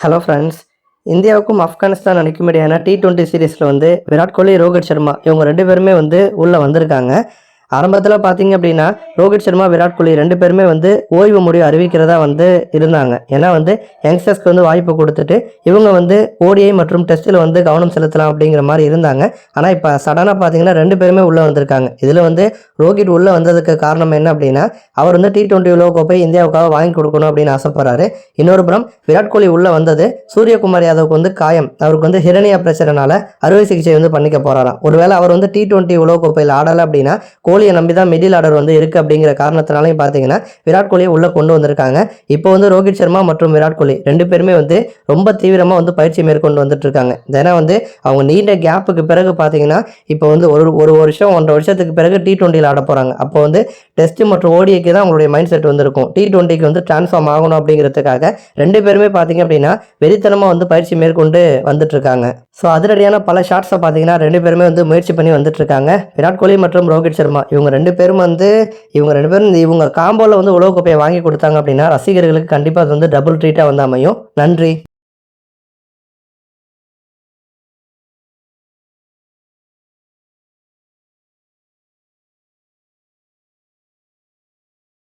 Hello friends இந்தியாவுக்கும் ஆப்கானிஸ்தான் அணிக்கும் இடையான டி டுவெண்ட்டி சீரீஸில் வந்து விராட் கோலி ரோஹித் சர்மா இவங்க ரெண்டு பேருமே வந்து உள்ளே வந்திருக்காங்க. ஆரம்பத்தில் பார்த்தீங்க அப்படின்னா ரோஹித் சர்மா விராட் கோலி ரெண்டு பேருமே வந்து ஓய்வு முடிவு அறிவிக்கிறதா வந்து இருந்தாங்க. ஏன்னா வந்து யங்ஸ்டர்ஸ்க்கு வந்து வாய்ப்பு கொடுத்துட்டு இவங்க வந்து ஓடிஐ மற்றும் டெஸ்ட்டில் வந்து கவனம் செலுத்தலாம் அப்படிங்கிற மாதிரி இருந்தாங்க. ஆனால் இப்போ சடனாக பார்த்தீங்கன்னா ரெண்டு பேருமே உள்ளே வந்திருக்காங்க. இதில் வந்து ரோஹித் உள்ளே வந்ததுக்கு காரணம் என்ன அப்படின்னா அவர் வந்து டி டுவெண்ட்டி உலகக்கோப்பை இந்தியாவுக்காக வாங்கி கொடுக்கணும் அப்படின்னு ஆசைப்படுறாரு. இன்னொரு புறம் விராட் கோலி உள்ளே வந்தது சூரியகுமார் யாதவுக்கு வந்து காயம். அவருக்கு வந்து ஹிரணியா பிரச்சனைனால அறுவை சிகிச்சை வந்து பண்ணிக்க போறாராம். ஒருவேளை அவர் வந்து டி டுவெண்ட்டி உலகக்கோப்பையில் ஆடலை அப்படின்னா கோலியை நம்பி தான் மிடில் ஆர்டர் வந்து இருக்கு அப்படிங்கிற காரணத்தினாலையும் பார்த்தீங்கன்னா விராட் கோலியை உள்ளே கொண்டு வந்திருக்காங்க. இப்போ வந்து ரோஹித் சர்மா மற்றும் விராட் கோலி ரெண்டு பேருமே வந்து ரொம்ப தீவிரமாக வந்து பயிற்சி மேற்கொண்டு வந்துட்டு இருக்காங்க. ஏன்னா வந்து அவங்க நீண்ட கேப்புக்கு பிறகு பார்த்தீங்கன்னா இப்போ வந்து ஒரு ஒரு வருஷம் ஒன்றரை வருஷத்துக்கு பிறகு டி டுவெண்ட்டியில் ஆட போகிறாங்க அப்போ வந்து டெஸ்ட் மற்றும் ஓடிஏக்கு தான் அவங்களுடைய மைண்ட் செட் வந்திருக்கும். டி டுவெண்ட்டிக்கு வந்து ட்ரான்ஸ்ஃபார்ம் ஆகணும் அப்படிங்கிறதுக்காக ரெண்டு பேருமே பார்த்தீங்க அப்படின்னா வெறித்தனமாக வந்து பயிற்சி மேற்கொண்டு வந்துட்டு இருக்காங்க. ஸோ அதிரடியான பல ஷாட்ஸை பார்த்தீங்கன்னா ரெண்டு பேருமே வந்து முயற்சி பண்ணி வந்துட்டு இருக்காங்க. விராட் கோலி மற்றும் ரோஹித் சர்மா. இவங்க ரெண்டு பேரும் வந்து இவங்க ரெண்டு பேரும் இவங்க காம்போவில் வந்து உலகக்கோப்பையை வாங்கி கொடுத்தாங்க அப்படின்னா ரசிகர்களுக்கு கண்டிப்பாக அது வந்து டபுள் ட்ரீட்டாக வந்து அமையும். நன்றி.